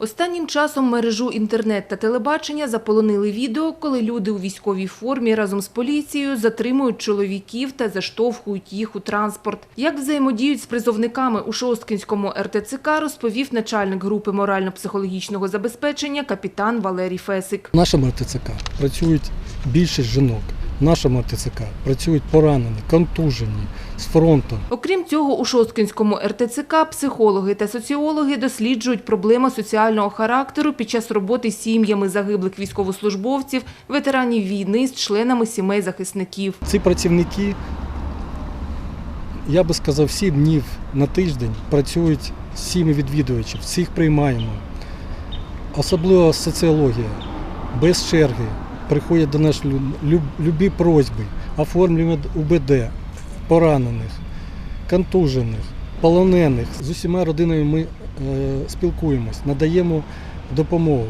Останнім часом мережу інтернет та телебачення заполонили відео, коли люди у військовій формі разом з поліцією затримують чоловіків та заштовхують їх у транспорт. Як взаємодіють з призовниками у Шосткинському РТЦК, розповів начальник групи морально-психологічного забезпечення капітан Валерій Фесик. В нашому РТЦК працюють більшість жінок. В нашому РТЦК працюють поранені, контужені з фронту. Окрім цього, у Шосткинському РТЦК психологи та соціологи досліджують проблеми соціального характеру під час роботи з сім'ями загиблих військовослужбовців, ветеранів війни з членами сімей захисників. Ці працівники, я би сказав, сім днів на тиждень працюють з сім'ї відвідувачів, всіх приймаємо. Особливо соціологія, без черги. Приходять до нас любі просьби, оформлюємо УБД, поранених, контужених, полонених. З усіма родинами ми е, спілкуємось, надаємо допомогу,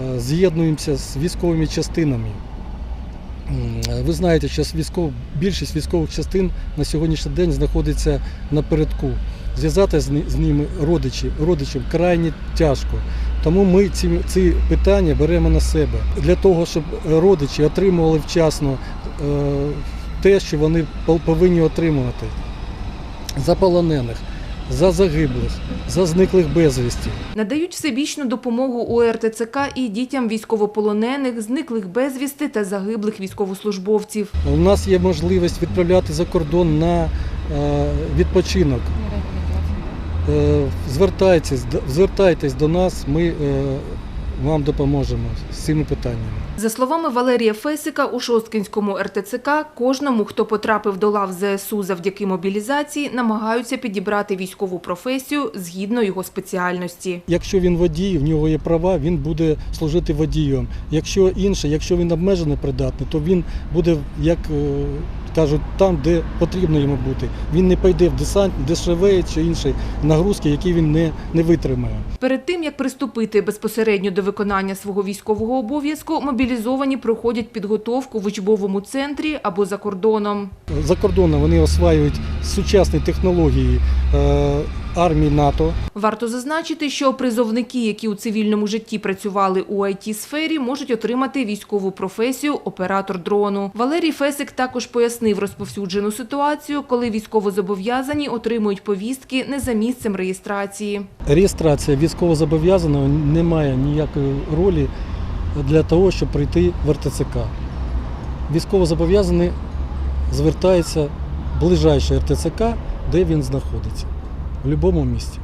е, з'єднуємося з військовими частинами. Ви знаєте, що військов, більшість військових частин на сьогоднішній день знаходиться напередку. Зв'язати з, ними родичів, родичів крайне тяжко. Тому ми ці, ці питання беремо на себе для того, щоб родичі отримували вчасно е, те, що вони повинні отримувати за полонених, за загиблих, за зниклих безвісті. Надають всебічну допомогу у РТЦК і дітям військовополонених, зниклих безвісти та загиблих військовослужбовців. У нас є можливість відправляти за кордон на е, відпочинок. Е, Звертайтесь, звертайтесь до нас, ми е, вам допоможемо з цими питаннями. За словами Валерія Фесика, у Шосткинському РТЦК кожному, хто потрапив до лав ЗСУ завдяки мобілізації, намагаються підібрати військову професію згідно його спеціальності. Якщо він водій, в нього є права, він буде служити водієм. Якщо інше, якщо він обмежено придатний, то він буде, як е, кажуть, там, де потрібно йому бути. Він не пойде в десант, ДШВ чи інші нагрузки, які він не, не витримає. Перед тим, як приступити безпосередньо до виконання свого військового обов'язку, мобілізовані проходять підготовку в учбовому центрі або за кордоном. За кордоном вони осваюють сучасні технології армії НАТО. Варто зазначити, що призовники, які у цивільному житті працювали у IT-сфері, можуть отримати військову професію оператор дрону. Валерій Фесик також пояснив розповсюджену ситуацію, коли військовозобов'язані отримують повістки не за місцем реєстрації. Реєстрація військовозобов'язаного не має ніякої ролі для того, щоб прийти в РТЦК. Військовозобов'язаний звертається в ближайше РТЦК, де він знаходиться, в будь-якому.